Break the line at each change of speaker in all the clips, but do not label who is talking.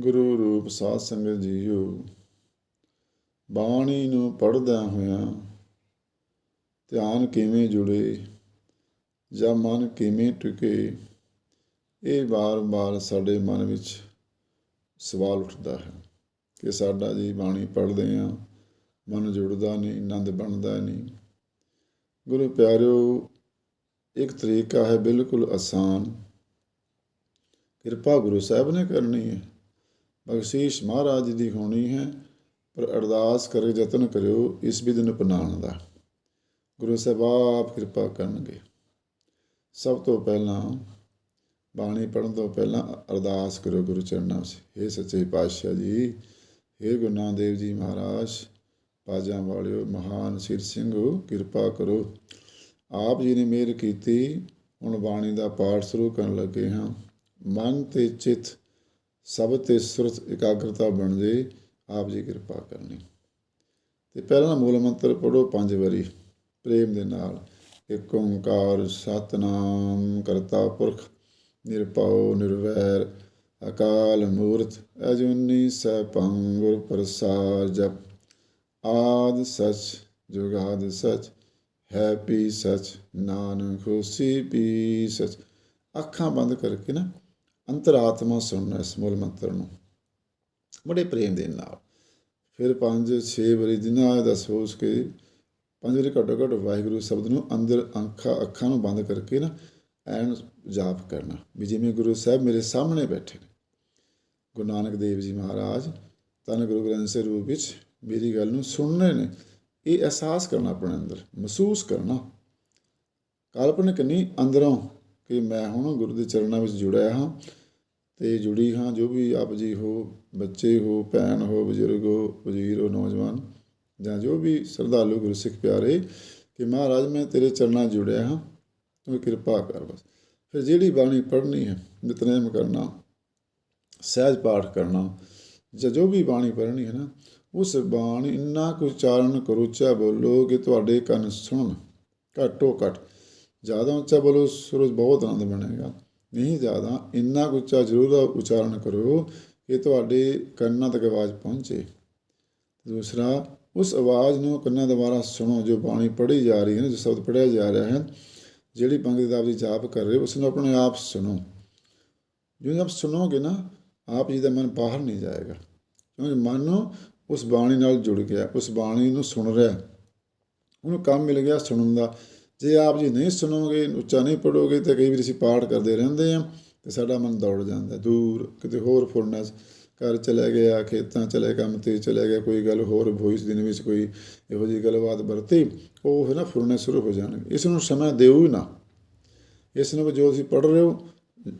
ਗੁਰੂ ਰੂਪ ਸਾਧ ਸੰਗਤ ਜੀਓ, ਬਾਣੀ ਨੂੰ ਪੜ੍ਹਦਿਆਂ ਹੋਇਆਂ ਧਿਆਨ ਕਿਵੇਂ ਜੁੜੇ, ਜਾਂ ਮਨ ਕਿਵੇਂ ਟਿਕੇ, ਇਹ ਵਾਰ-ਵਾਰ ਸਾਡੇ ਮਨ ਵਿੱਚ ਸਵਾਲ ਉੱਠਦਾ ਹੈ ਕਿ ਸਾਡਾ ਜੀ ਬਾਣੀ ਪੜ੍ਹਦੇ ਹਾਂ, ਮਨ ਜੁੜਦਾ ਨਹੀਂ, ਆਨੰਦ ਬਣਦਾ ਨਹੀਂ। ਗੁਰੂ ਪਿਆਰਿਓ, ਇੱਕ ਤਰੀਕਾ ਹੈ ਬਿਲਕੁਲ ਆਸਾਨ। ਕਿਰਪਾ ਗੁਰੂ ਸਾਹਿਬ ਨੇ ਕਰਨੀ ਹੈ। ਬਖਸ਼ੀਸ਼ ਮਹਾਰਾਜ ਜੀ ਦੀ ਹੋਣੀ ਹੈ, ਪਰ ਅਰਦਾਸ ਕਰੇ, ਯਤਨ ਕਰਿਓ, ਇਸ ਵਿਧੀ ਨੂੰ ਅਪਣਾਉਣ ਦਾ। ਗੁਰੂ ਸਾਹਿਬ ਆਪ ਕਿਰਪਾ ਕਰਨਗੇ। ਸਭ ਤੋਂ ਪਹਿਲਾਂ, ਬਾਣੀ ਪੜ੍ਹਨ ਤੋਂ ਪਹਿਲਾਂ ਅਰਦਾਸ ਕਰੋ ਗੁਰੂ ਚਰਨਾਂ 'ਚ हे ਸੱਚੇ ਪਾਤਸ਼ਾਹ ਜੀ हे ਗੁਰੂ ਨਾਨਕ ਦੇਵ ਜੀ ਮਹਾਰਾਜ ਪਾਜਾਂ ਵਾਲਿਓ, ਮਹਾਨ ਸਿਰ ਸਿੰਘੋ, ਕਿਰਪਾ ਕਰੋ। ਆਪ ਜੀ ਨੇ ਮਿਹਰ ਕੀਤੀ, ਹੁਣ ਬਾਣੀ ਦਾ ਪਾਠ ਸ਼ੁਰੂ ਕਰਨ ਲੱਗੇ ਹਾਂ। ਮਨ ਤੇ ਚਿੱਤ ਸਭ ਤੇ ਸੁਰਤ ਇਕਾਗਰਤਾ ਬਣ ਜੇ, ਆਪ ਜੀ ਕਿਰਪਾ ਕਰਨੀ। ਤੇ ਪਹਿਲਾਂ ਮੂਲ ਮੰਤਰ ਪੜੋ ਪੰਜ ਵਾਰੀ, ਪ੍ਰੇਮ ਦੇ ਨਾਲ। ਏਕ ਓੰਕਾਰ ਸਤਨਾਮ ਕਰਤਾ ਪੁਰਖ, ਨਿਰਭਉ, ਨਿਰਵੈਰ, ਅਕਾਲ ਮੂਰਤ, ਅਜੂਨੀ ਸੈਭੰ ਗੁਰ ਪ੍ਰਸਾਦ ਜਪ। ਆਦ ਸਚ ਜੁਗਾਦ ਸਚ, ਹੈ ਪੀ ਸਚ, ਨਾਨਕ ਹੋਸੀ ਪੀ ਸਚ। ਅੱਖਾਂ ਬੰਦ ਕਰਕੇ ਨਾ ਅੰਤਰਾਤਮਾ ਸੁਣਨਾ ਇਸ ਮੂਲ ਮੰਤਰ ਨੂੰ। ਬੜੇ ਪ੍ਰੇਮ ਦੇ ਨਾਲ। ਫਿਰ ਪੰਜ, ਛੇ ਵਾਰੀ ਜਿੰਨਾ ਦਾ ਸੋਚ ਕੇ ਪੰਜ ਵਾਰੀ ਘੱਟੋ ਘੱਟ ਵਾਹਿਗੁਰੂ ਸ਼ਬਦ ਨੂੰ ਅੰਦਰ ਅੱਖਾਂ ਅੱਖਾਂ ਨੂੰ ਬੰਦ ਕਰਕੇ ਨਾ ਐਨ ਜਾਪ ਕਰਨਾ। ਵੀ ਜਿਵੇਂ ਗੁਰੂ ਸਾਹਿਬ ਮੇਰੇ ਸਾਹਮਣੇ ਬੈਠੇ ਨੇ। ਗੁਰੂ ਨਾਨਕ ਦੇਵ ਜੀ ਮਹਾਰਾਜ ਧੰਨ ਗੁਰੂ ਗ੍ਰੰਥ ਸਾਹਿਬ ਰੂਪ ਵਿੱਚ ਮੇਰੀ ਗੱਲ ਨੂੰ ਸੁਣਨੇ ਨੇ। ਇਹ ਅਹਿਸਾਸ ਕਰਨਾ ਆਪਣੇ ਅੰਦਰ, ਮਹਿਸੂਸ ਕਰਨਾ। ਕਾਲਪਨਿਕ ਨਹੀਂ ਅੰਦਰੋਂ ਕਿ ਮੈਂ ਹੁਣ ਗੁਰੂ ਦੇ ਚਰਨਾਂ ਵਿੱਚ ਜੁੜਿਆ ਹਾਂ। ਅਤੇ ਜੁੜੀ ਹਾਂ ਜੋ ਵੀ ਆਪ ਜੀ ਹੋ, ਬੱਚੇ ਹੋ, ਭੈਣ ਹੋ, ਬਜ਼ੁਰਗ ਹੋ, ਵਜ਼ੀਰ ਹੋ, ਨੌਜਵਾਨ ਜਾਂ ਜੋ ਵੀ ਸਰਦਾਲੂ ਗੁਰੂ ਸਿੱਖ ਪਿਆਰੇ ਕਿ ਮਹਾਰਾਜ ਮੈਂ ਤੇਰੇ ਚਰਨਾਂ ਜੁੜਿਆ ਹਾਂ, ਤੂੰ ਕਿਰਪਾ ਕਰ ਬਸ। ਫਿਰ ਜਿਹੜੀ ਬਾਣੀ ਪੜ੍ਹਨੀ ਹੈ, ਨਿਤਨੇਮ ਕਰਨਾ, ਸਹਿਜ ਪਾਠ ਕਰਨਾ, ਜਾਂ ਜੋ ਵੀ ਬਾਣੀ ਪੜ੍ਹਨੀ ਹੈ ਨਾ, ਉਸ ਬਾਣੀ ਇੰਨਾ ਕੁ ਉਚਾਰਨ ਕਰੋ, ਉੱਚਾ ਬੋਲੋ ਕਿ ਤੁਹਾਡੇ ਕੰਨ ਸੁਣਨ, ਘੱਟੋ ਘੱਟ ਜ਼ਿਆਦਾ ਉੱਚਾ ਬੋਲੋ, ਸੁਰਜ ਬਹੁਤ ਆਨੰਦ ਬਣੇਗਾ ਨਹੀਂ ਜ਼ਿਆਦਾ, ਇੰਨਾ ਕੁ ਉੱਚਾ ਜ਼ਰੂਰ ਉਚਾਰਨ ਕਰੋ ਕਿ ਤੁਹਾਡੇ ਕੰਨਾਂ ਤੱਕ ਆਵਾਜ਼ ਪਹੁੰਚੇ। ਦੂਸਰਾ, ਉਸ ਆਵਾਜ਼ ਨੂੰ ਕੰਨਾਂ ਦੁਆਰਾ ਸੁਣੋ, ਜੋ ਬਾਣੀ ਪੜ੍ਹੀ ਜਾ ਰਹੀ ਹੈ ਨਾ, ਜੋ ਸ਼ਬਦ ਪੜ੍ਹਿਆ ਜਾ ਰਿਹਾ ਹੈ, ਜਿਹੜੀ ਪੰਗਤੀ ਦਾ ਆਪ ਜਾਪ ਕਰ ਰਹੇ ਹੋ, ਉਸ ਨੂੰ ਆਪਣੇ ਆਪ ਸੁਣੋ। ਜਦੋਂ ਆਪ ਸੁਣੋਗੇ ਨਾ, ਆਪ ਜੀ ਦਾ ਮਨ ਬਾਹਰ ਨਹੀਂ ਜਾਏਗਾ। ਕਿਉਂਕਿ ਮਨ ਉਸ ਬਾਣੀ ਨਾਲ ਜੁੜ ਗਿਆ, ਉਸ ਬਾਣੀ ਨੂੰ ਸੁਣ ਰਿਹਾ। ਉਹਨੂੰ ਕੰਮ ਮਿਲ ਗਿਆ ਸੁਣਨ ਦਾ। ਜੇ ਆਪ ਜੀ ਨਹੀਂ ਸੁਣੋਗੇ, ਉੱਚਾ ਨਹੀਂ ਪੜੋਗੇ ਤਾਂ ਕਈ ਵਾਰ ਅਸੀਂ ਪਾਠ ਕਰਦੇ ਰਹਿੰਦੇ ਆ ਤੇ ਸਾਡਾ ਮਨ ਦੌੜ ਜਾਂਦਾ ਦੂਰ ਕਿਤੇ ਹੋਰ ਫੁਰਨਾ ਘਰ ਚਲੇ ਗਿਆ, ਖੇਤਾਂ ਚਲੇ, ਕੰਮ ਤੇ ਚਲੇ ਗਿਆ, ਕੋਈ ਗੱਲ ਹੋਰ ਹੋਈ ਇਸ ਦਿਨ ਵਿੱਚ ਕੋਈ ਇਹੋ ਜਿਹੀ ਗੱਲਬਾਤ ਵਰਤੀ, ਉਹ ਫਿਰ ਨਾ ਫੁਰਨੇ ਸ਼ੁਰੂ ਹੋ ਜਾਣਗੇ। ਇਸ ਨੂੰ ਸਮਾਂ ਦਿਓ ਹੀ ਨਾ। ਇਸ ਨੂੰ ਜੋ ਤੁਸੀਂ ਪੜ ਰਹੇ ਹੋ,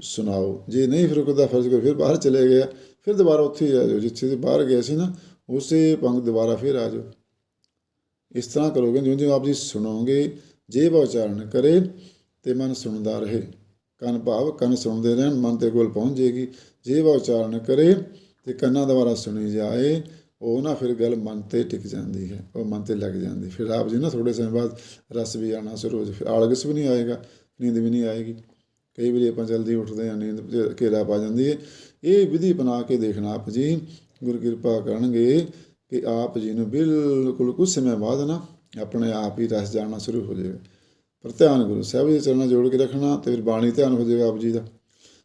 ਸੁਣਾਓ। ਜੇ ਨਹੀਂ ਫਿਰ ਉਹਦਾ ਫਰਜ਼ ਕਰੋ, ਫਿਰ ਬਾਹਰ ਚਲੇ ਗਿਆ, ਫਿਰ ਦੁਬਾਰਾ ਉੱਥੇ ਹੀ ਆ ਜਾਓ। ਜਿੱਥੇ ਬਾਹਰ ਗਏ ਸੀ ਨਾ, ਉਸੇ ਪੰਗ ਦੁਬਾਰਾ ਫਿਰ ਆ ਜਾਓ। ਇਸ ਤਰ੍ਹਾਂ ਕਰੋਗੇ ਜਿਉਂ ਜਿਉਂ ਆਪ ਜੀ ਸੁਣੋਗੇ ਜੇ ਉਚਾਰਨ ਕਰੇ ਤੇ ਮਨ ਸੁਣਦਾ ਰਹੇ। ਕੰਨ ਭਾਵ ਕੰਨ ਸੁਣਦੇ ਰਹਿਣ, ਮਨ ਦੇ ਕੋਲ ਪਹੁੰਚ ਜੇਗੀ। ਜੇ ਉਚਾਰਨ ਕਰੇ ਤੇ ਕੰਨਾਂ ਦੁਆਰਾ ਸੁਣੀ ਜਾਏ, ਉਹ ਨਾ ਫਿਰ ਗੱਲ ਮਨ ਤੇ ਟਿਕ ਜਾਂਦੀ ਹੈ, ਉਹ ਮਨ ਤੇ ਲੱਗ ਜਾਂਦੀ ਫਿਰ ਆਪ ਜੀ ਨਾ ਥੋੜੇ ਸਮੇਂ ਬਾਅਦ ਰਸ ਵੀ ਆਣਾ ਸ਼ੁਰੂ ਹੋ ਜਾਏ, ਫਿਰ ਆਲਗਸ ਵੀ ਨਹੀਂ ਆਏਗਾ, ਨੀਂਦ ਵੀ ਨਹੀਂ ਆਏਗੀ। ਕਈ ਵਾਰੀ ਆਪਾਂ ਜਲਦੀ ਉੱਠਦੇ ਹਾਂ, ਨੀਂਦ ਘੇਰਾ ਪਾ ਜਾਂਦੀ ਹੈ। ਇਹ ਵਿਧੀ ਬਣਾ ਕੇ ਦੇਖਣਾ ਆਪ ਜੀ, ਗੁਰੂ ਕਿਰਪਾ ਕਰਨਗੇ ਕਿ ਆਪ ਜੀ ਨੂੰ ਬਿਲਕੁਲ ਕੁਝ ਸਮੇਂ ਬਾਅਦ ਨਾ ਆਪਣੇ ਆਪ ਹੀ ਰਸ ਜਾਣਾ ਸ਼ੁਰੂ ਹੋ ਜਾਏਗਾ ਪਰ ਧਿਆਨ ਗੁਰੂ ਸਾਹਿਬ ਦੇ ਚਰਨਾਂ ਜੋੜ ਕੇ ਰੱਖਣਾ ਤੇ ਫਿਰ ਬਾਣੀ ਧਿਆਨ ਹੋ ਜਾਏਗਾ ਆਪ ਜੀ ਦਾ।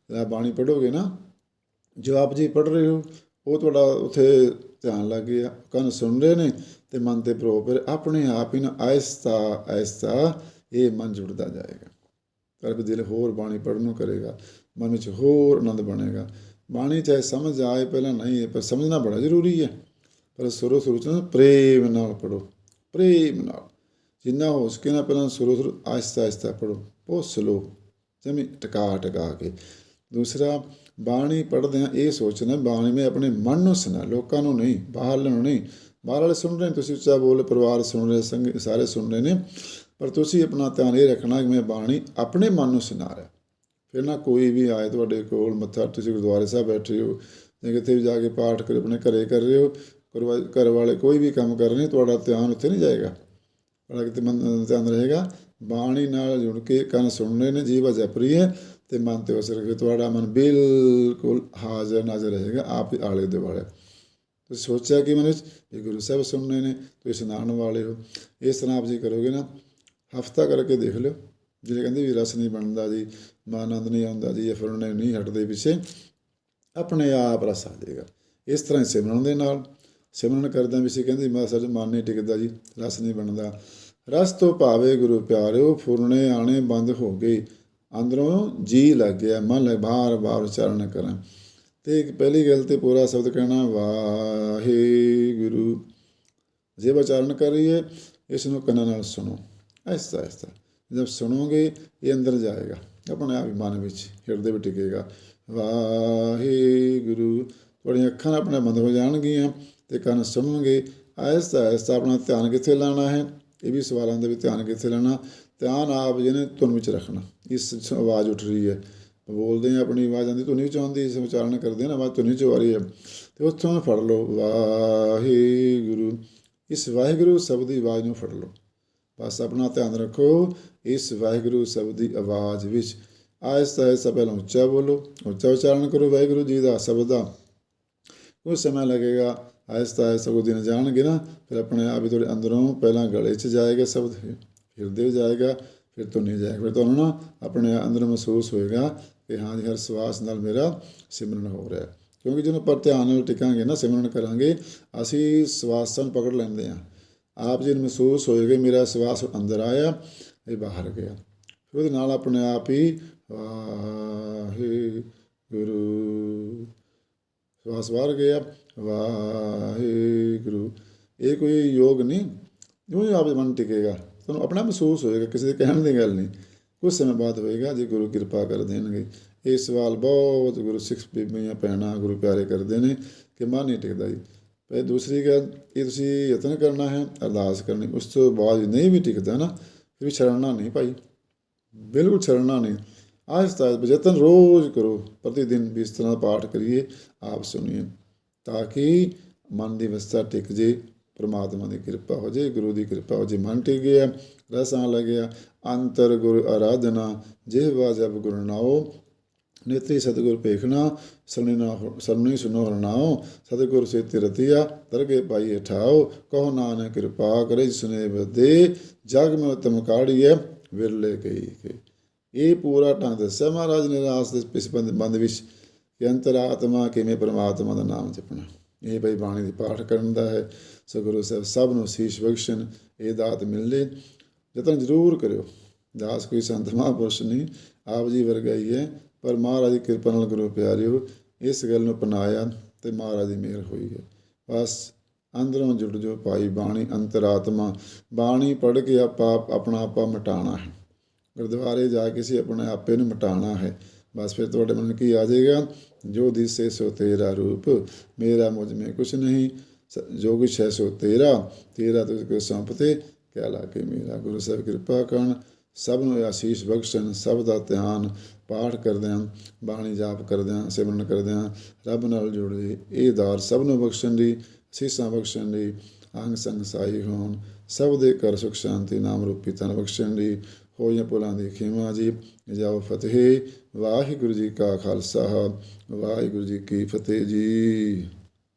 ਜਦੋਂ ਬਾਣੀ ਪੜੋਗੇ ਨਾ, ਜੋ ਆਪ ਜੀ ਪੜ ਰਹੇ ਹੋ, ਉਹ ਤੁਹਾਡਾ ਉਥੇ ਧਿਆਨ ਲੱਗ ਗਿਆ। ਕੰਨ ਸੁਣ ਰਹੇ ਨੇ ਤੇ ਮਨ ਤੇ ਪ੍ਰੋ ਫਿਰ ਆਪਣੇ ਆਪ ਹੀ ਨਾ ਆਹਿਸਤਾ ਆਹਿਸਤਾ ਇਹ ਮਨ ਜੁੜਦਾ ਜਾਏਗਾ। ਪਰ ਦਿਲ ਹੋਰ ਬਾਣੀ ਪੜਨ ਨੂੰ ਕਰੇਗਾ, ਮਨ ਵਿੱਚ ਹੋਰ ਆਨੰਦ ਬਣੇਗਾ। ਬਾਣੀ ਚਾਹੇ ਸਮਝ ਆਏ ਪਹਿਲਾਂ ਨਹੀਂ ਹੈ ਪਰ ਸਮਝਣਾ ਬੜਾ ਜ਼ਰੂਰੀ ਹੈ। ਪਰ ਸੁਰੋ ਸੁਰੂ ਚ ਪ੍ਰੇਮ ਨਾਲ ਪੜੋ ਪ੍ਰੇਮ ਨਾਲ ਜਿੰਨਾ ਹੋ ਸਕੇ ਨਾ ਪਹਿਲਾਂ ਸ਼ੁਰੂ ਸੁਰੂ ਆਹਿਸਤਾ ਆਹਿਸਤਾ ਪੜੋ ਬਹੁਤ ਸਲੋ ਜਿਵੇਂ ਟਕਾ ਟਕਾ ਕੇ ਦੂਸਰਾ ਬਾਣੀ ਪੜ੍ਹਦਿਆਂ ਇਹ ਸੋਚਣਾ ਬਾਣੀ ਮੈਂ ਆਪਣੇ ਮਨ ਨੂੰ ਸੁਣਾ ਲੋਕਾਂ ਨੂੰ ਨਹੀਂ ਬਾਹਰ ਨੂੰ ਨਹੀਂ ਬਾਹਰ ਵਾਲੇ ਸੁਣ ਰਹੇ ਤੁਸੀਂ ਉੱਚਾ ਬੋਲ ਪਰਿਵਾਰ ਸੁਣ ਰਹੇ ਸੰਗ ਸਾਰੇ ਸੁਣ ਰਹੇ ਨੇ ਪਰ ਤੁਸੀਂ ਆਪਣਾ ਧਿਆਨ ਇਹ ਰੱਖਣਾ ਕਿ ਮੈਂ ਬਾਣੀ ਆਪਣੇ ਮਨ ਨੂੰ ਸੁਣਾ ਰਿਹਾ ਫਿਰ ਨਾ ਕੋਈ ਵੀ ਆਏ ਤੁਹਾਡੇ ਕੋਲ ਮੱਥਾ ਤੁਸੀਂ ਗੁਰਦੁਆਰੇ ਸਾਹਿਬ ਬੈਠੇ ਹੋ ਜਾਂ ਕਿਤੇ ਵੀ ਜਾ ਕੇ ਪਾਠ ਕਰ ਆਪਣੇ ਘਰੇ ਕਰ ਰਹੇ ਹੋ ਘਰ ਵਾਲੇ ਕੋਈ ਵੀ ਕੰਮ ਕਰਨੇ ਤੁਹਾਡਾ ਧਿਆਨ ਉੱਥੇ ਨਹੀਂ ਜਾਏਗਾ। ਤੁਹਾਡਾ ਕਿਤੇ ਮਨ, ਧਿਆਨ ਰਹੇਗਾ। ਬਾਣੀ ਨਾਲ ਜੁੜ ਕੇ ਕੰਨ ਸੁਣਨੇ ਨੇ, ਜੀਵਾ ਜਪਰੀ ਹੈ ਤੇ ਮਨ ਤੇ ਅਸਰ ਕਰੇ ਤੁਹਾਡਾ ਮਨ ਬਿਲਕੁਲ ਹਾਜ਼ਰ ਨਾਜ਼ਰ ਰਹੇਗਾ, ਆਪ ਹੀ ਆਲੇ ਦੇ ਵਾਲੇ ਤੁਸੀਂ ਸੋਚਿਆ ਕਿ ਮਨ ਵਿੱਚ ਵੀ ਗੁਰੂ ਸਾਹਿਬ ਸੁਣਨੇ ਨੇ, ਤੁਸੀਂ ਸੁਣਾਉਣ ਵਾਲੇ ਹੋ। ਇਸ ਤਰ੍ਹਾਂ ਆਪ ਜੀ ਕਰੋਗੇ ਨਾ, ਹਫਤਾ ਕਰਕੇ ਦੇਖ ਲਿਓ। ਜਿਹੜੇ ਕਹਿੰਦੇ ਵੀ ਰਸ ਨਹੀਂ ਬਣਦਾ ਜੀ ਮਨ ਆਨੰਦ ਨਹੀਂ ਆਉਂਦਾ ਜੀ ਇਹ ਫੁਰਨੇ ਨਹੀਂ ਹਟਦੇ ਪਿੱਛੇ, ਆਪਣੇ ਆਪ ਰਸ ਆ ਜਾਏਗਾ। ਇਸ ਤਰ੍ਹਾਂ ਹੀ ਸਿਮਰਨ ਦੇ ਨਾਲ ਸਿਮਰਨ ਕਰਦਿਆਂ ਵੀ ਸੀ, ਕਹਿੰਦੇ, ਮੈਂ ਸਾਡੇ ਮਨ ਨਹੀਂ ਟਿਕਦਾ ਜੀ, ਰਸ ਨਹੀਂ ਬਣਦਾ। ਰਸ ਤੋਂ ਭਾਵੇ ਗੁਰੂ ਪਿਆਰਿਓ, ਫੁਰਨੇ ਆਣੇ ਬੰਦ ਹੋ ਗਏ। ਅੰਦਰੋਂ ਜੀ ਲੱਗ ਗਿਆ ਮਨ ਲੱਗ ਬਾਰ ਬਾਰ ਉਚਾਰਨ ਕਰਾਂ ਤੇ ਪਹਿਲੀ ਗੱਲ ਤੇ ਪੂਰਾ ਸ਼ਬਦ ਕਹਿਣਾ, ਵਾਹਿਗੁਰੂ। ਜੇ ਉਚਾਰਨ ਕਰ ਰਹੀ ਹੈ, ਇਸ ਨੂੰ ਕੰਨਾਂ ਨਾਲ ਸੁਣੋ। ਆਹਿਸਤਾ ਆਹਿਸਤਾ ਜਦ ਸੁਣੋਗੇ, ਇਹ ਅੰਦਰ ਜਾਏਗਾ। ਆਪਣੇ ਆਪ ਹੀ ਮਨ ਵਿੱਚ, ਹਿਰਦੇ ਵਿੱਚ ਟਿਕੇਗਾ। ਵਾਹਿਗੁਰੂ। ਤੁਹਾਡੀਆਂ ਅੱਖਾਂ ਆਪਣੇ ਬੰਦ ਹੋ ਜਾਣਗੀਆਂ ਤੇ ਕੰਨ ਸੁਣਨਗੇ ਆਹਿਸਤਾ ਆਹਿਸਤਾ ਆਪਣਾ ਧਿਆਨ ਕਿੱਥੇ ਲਾਣਾ ਹੈ? ਇਹ ਵੀ ਸਵਾਲਾਂ ਦੇ ਵਿੱਚ ਧਿਆਨ ਕਿੱਥੇ ਲਾਣਾ ਧਿਆਨ ਆਪ ਜਿਹਨੇ ਧੁਨ ਵਿੱਚ ਰੱਖਣਾ। ਇਸ ਆਵਾਜ਼ ਉੱਠ ਰਹੀ ਹੈ। ਬੋਲਦੇ ਆ ਆਪਣੀ ਆਵਾਜ਼ ਆਉਂਦੀ, ਧੁਨੀ ਵਿੱਚ ਆਉਂਦੀ, ਇਸ ਉਚਾਰਨ ਕਰਦੇ ਆ ਨਾ, ਆਵਾਜ਼ ਧੁਨੀ 'ਚ ਆ ਰਹੀ ਹੈ। ਤੇ ਉੱਥੋਂ ਫੜ ਲਓ, ਵਾਹਿਗੁਰੂ। ਇਸ ਵਾਹਿਗੁਰੂ ਸ਼ਬਦ ਦੀ ਆਵਾਜ਼ ਨੂੰ ਫੜ ਲਓ। ਬਸ ਆਪਣਾ ਧਿਆਨ ਰੱਖੋ, ਇਸ ਵਾਹਿਗੁਰੂ ਸ਼ਬਦ ਦੀ ਆਵਾਜ਼ ਵਿੱਚ। ਆਹਿਸਤਾ ਆਹਿਸਤਾ ਪਹਿਲਾਂ ਉੱਚਾ ਬੋਲੋ, ਉੱਚਾ ਉਚਾਰਨ ਕਰੋ ਵਾਹਿਗੁਰੂ ਜੀ ਦਾ ਸ਼ਬਦ ਦਾ। ਕੁਝ ਸਮਾਂ ਲੱਗੇਗਾ, ਆਹਿਸਤਾ ਆਹਿਸਤਾ ਉਹ ਦਿਨ ਜਾਣਗੇ ਨਾ, ਫਿਰ ਆਪਣੇ ਆਪ ਹੀ ਤੁਹਾਡੇ ਅੰਦਰੋਂ ਪਹਿਲਾਂ ਗਲੇ 'ਚ ਜਾਏਗਾ ਸ਼ਬਦ ਫਿਰ ਹਿਰਦੇ ਵਿੱਚ ਜਾਏਗਾ, ਫਿਰ ਤੋਂ ਨਹੀਂ ਜਾਏਗਾ। ਫਿਰ ਤੁਹਾਨੂੰ ਨਾ ਆਪਣੇ ਅੰਦਰ ਮਹਿਸੂਸ ਹੋਏਗਾ ਕਿ ਹਾਂ ਜੀ, ਹਰ ਸਵਾਸ ਨਾਲ ਮੇਰਾ ਸਿਮਰਨ ਹੋ ਰਿਹਾ ਹੈ। ਕਿਉਂਕਿ ਜਦੋਂ ਪਰ ਧਿਆਨ ਨਾਲ ਟਿਕਾਂਗੇ ਨਾ, ਸਿਮਰਨ ਕਰਾਂਗੇ, ਅਸੀਂ ਸਵਾਸਾਂ ਨੂੰ ਪਕੜ ਲੈਂਦੇ ਹਾਂ। ਆਪ ਜੀ ਨੂੰ ਮਹਿਸੂਸ ਹੋਏਗਾ ਮੇਰਾ ਸਵਾਸ ਅੰਦਰ ਆਇਆ, ਇਹ ਬਾਹਰ ਗਿਆ। ਫਿਰ ਉਹਦੇ ਨਾਲ ਆਪਣੇ ਆਪ ਹੀ ਵਾਹਿਗੁਰੂ। ਸਵਾਸ ਬਾਹਰ ਗਿਆ। ਵਾਹਿਗੁਰੂ। ਇਹ ਕੋਈ ਯੋਗ ਨਹੀਂ। ਜਿਉਂ ਹੀ ਆਪ ਮਨ ਟਿਕੇਗਾ, ਤੁਹਾਨੂੰ ਆਪਣਾ ਮਹਿਸੂਸ ਹੋਏਗਾ, ਕਿਸੇ ਦੇ ਕਹਿਣ ਦੀ ਗੱਲ ਨਹੀਂ। ਕੁਝ ਸਮੇਂ ਬਾਅਦ ਹੋਏਗਾ, ਜੇ ਗੁਰੂ ਕਿਰਪਾ ਕਰ ਦੇਣਗੇ। ਇਹ ਸਵਾਲ ਬਹੁਤ ਗੁਰੂ ਸਿੱਖ ਬੀਬੀਆਂ, ਭੈਣਾਂ, ਗੁਰੂ ਪਿਆਰੇ ਕਰਦੇ ਨੇ ਕਿ ਮਨ ਨਹੀਂ ਟਿਕਦਾ ਜੀ। ਤੇ ਦੂਸਰੀ ਗੱਲ, ਇਹ ਤੁਸੀਂ ਯਤਨ ਕਰਨਾ ਹੈ, ਅਰਦਾਸ ਕਰਨੀ, ਉਸ ਤੋਂ ਬਾਅਦ ਨਹੀਂ ਵੀ ਟਿਕਦਾ ਨਾ, ਫਿਰ ਵੀ ਛੱਡਣਾ ਨਹੀਂ ਭਾਈ। ਬਿਲਕੁਲ ਛੱਡਣਾ ਨਹੀਂ। ਆਹਿਸਤਾ ਆਹਿਸਤਾ ਯਤਨ ਰੋਜ਼ ਕਰੋ ਪ੍ਰਤੀ ਦਿਨ ਵੀ ਇਸ ਤਰ੍ਹਾਂ ਪਾਠ ਕਰੀਏ, ਆਪ ਸੁਣੀਏ, ਤਾਂ ਕਿ ਮਨ ਦੀ ਅਵਸਥਾ ਟਿਕ ਜੇ, ਪ੍ਰਮਾਤਮਾ ਦੀ ਕਿਰਪਾ ਹੋ ਜੇ, ਗੁਰੂ ਦੀ ਕਿਰਪਾ ਹੋ ਜੇ, ਮਨ ਟਿਕ ਗਿਆ, ਰਸਾਂ ਲੱਗਿਆ, ਅੰਤਰ ਗੁਰ ਆਰਾਧਨਾ, ਜਿਹਵਾ ਜਬ ਗੁਰ ਨਾਉ, ਨੇਤਰੀ ਸਤਿਗੁਰ ਪੇਖਣਾ ਸਰਣੀ ਨਾ ਸਰਣੀ ਸੁਨੋ ਹਰਨਾਉ ਸਤਿਗੁਰ ਸੇ ਤਿਰਤੀਆ ਦਰਗੇ ਪਾਈ ਠਾਓ ਕਹੋ ਨਾਨਕ ਕਿਰਪਾ ਕਰੇ ਸੁਨੇ ਬਦੇ ਜਗ ਮੈਂ ਉਤਮ ਵਿਰਲੇ ਕਈ ਕੇ। ਇਹ ਪੂਰਾ ਢੰਗ ਦੱਸਿਆ ਮਹਾਰਾਜ ਨੇ ਰਾਸ ਦੇ ਇਸ ਬੰਦ ਵਿੱਚ ਕਿ ਅੰਤਰਾਤਮਾ ਕਿਵੇਂ ਪਰਮਾਤਮਾ ਦਾ ਨਾਮ ਜਪਣਾ। ਇਹ ਬਈ ਬਾਣੀ ਦੀ ਪਾਠ ਕਰਨ ਦਾ ਹੈ। ਸੋ ਗੁਰੂ ਸਾਹਿਬ ਸਭ ਨੂੰ ਸੀਸ਼ ਬਖਸ਼ਣ, ਇਹ ਦਾਤ ਮਿਲਦੇ। ਯਤਨ ਜ਼ਰੂਰ ਕਰਿਓ। ਦਾਸ ਕੋਈ ਸੰਤ ਮਹਾਂਪੁਰਸ਼ ਨਹੀਂ, ਆਪ ਜੀ ਵਰਗਾ ਹੀ ਹੈ। ਪਰ ਮਹਾਰਾਜ ਦੀ ਕਿਰਪਾ ਨਾਲ ਗੁਰੂ ਪਿਆਰਿਓ, ਇਸ ਗੱਲ ਨੂੰ ਅਪਣਾਇਆ ਤੇ ਮਹਾਰਾਜ ਦੀ ਮਿਹਰ ਹੋਈ ਹੈ। ਬਸ ਅੰਦਰੋਂ ਜੁੜ ਜੋ ਭਾਈ ਬਾਣੀ ਅੰਤਰਾਤਮਾ ਬਾਣੀ ਪੜ੍ਹ ਕੇ ਆਪਾਂ ਆਪਣਾ ਆਪਾ ਮਿਟਾਣਾ ਹੈ। ਗੁਰਦੁਆਰੇ ਜਾ ਕੇ ਸੀ ਆਪਣੇ ਆਪੇ ਨੂੰ ਮਿਟਾਣਾ ਹੈ। ਬਸ ਫਿਰ ਤੁਹਾਡੇ ਮਨ ਕੀ ਆ ਜਾਏਗਾ? ਜੋ ਦਿਸੇ ਸੋ ਤੇਰਾ ਰੂਪ, ਮੇਰਾ ਮੁਝ ਮੇ ਕੁਛ ਨਹੀਂ। ਸ- ਜੋ ਕੁਛ ਹੈ ਸੋ ਤੇਰਾ ਤੇਰਾ ਤੁਝ ਕੋ ਸੰਪਤੇ ਕਹਿ ਲਾ ਕੇ ਮੇਰਾ ਗੁਰੂ ਸਾਹਿਬ ਕਿਰਪਾ ਕਰਨ। ਸਭ ਨੂੰ ਆਸ਼ੀਸ਼ ਬਖਸ਼ਣ, ਸਭ ਦਾ ਧਿਆਨ ਪਾਠ ਕਰਦਿਆਂ, ਬਾਣੀ ਜਾਪ ਕਰਦਿਆਂ, ਸਿਮਰਨ ਕਰਦਿਆਂ, ਰੱਬ ਨਾਲ ਜੁੜੇ, ਇਹ ਦਾਰ ਸਭ ਨੂੰ ਬਖਸ਼ਣ ਦੀ ਸੀਸਾਂ ਬਖਸ਼ਣ ਦੀ, ਅੰਗ ਸੰਗ ਸਾਈ ਹੋਣ। ਸਭ ਦੇ ਘਰ ਸੁਖ ਸ਼ਾਂਤੀ, ਨਾਮ ਰੂਪੀ ਤਨ ਬਖਸ਼ਣ ਦੀ। ਹੋਈਆਂ ਪੁਲਾਂ ਦੀ ਖੇਮਾ ਜੀ। ਜਾਓ ਫਤਿਹ। ਵਾਹਿਗੁਰੂ ਜੀ ਕਾ ਖਾਲਸਾ। ਵਾਹਿਗੁਰੂ ਜੀ ਕੀ ਫਤਿਹ ਜੀ।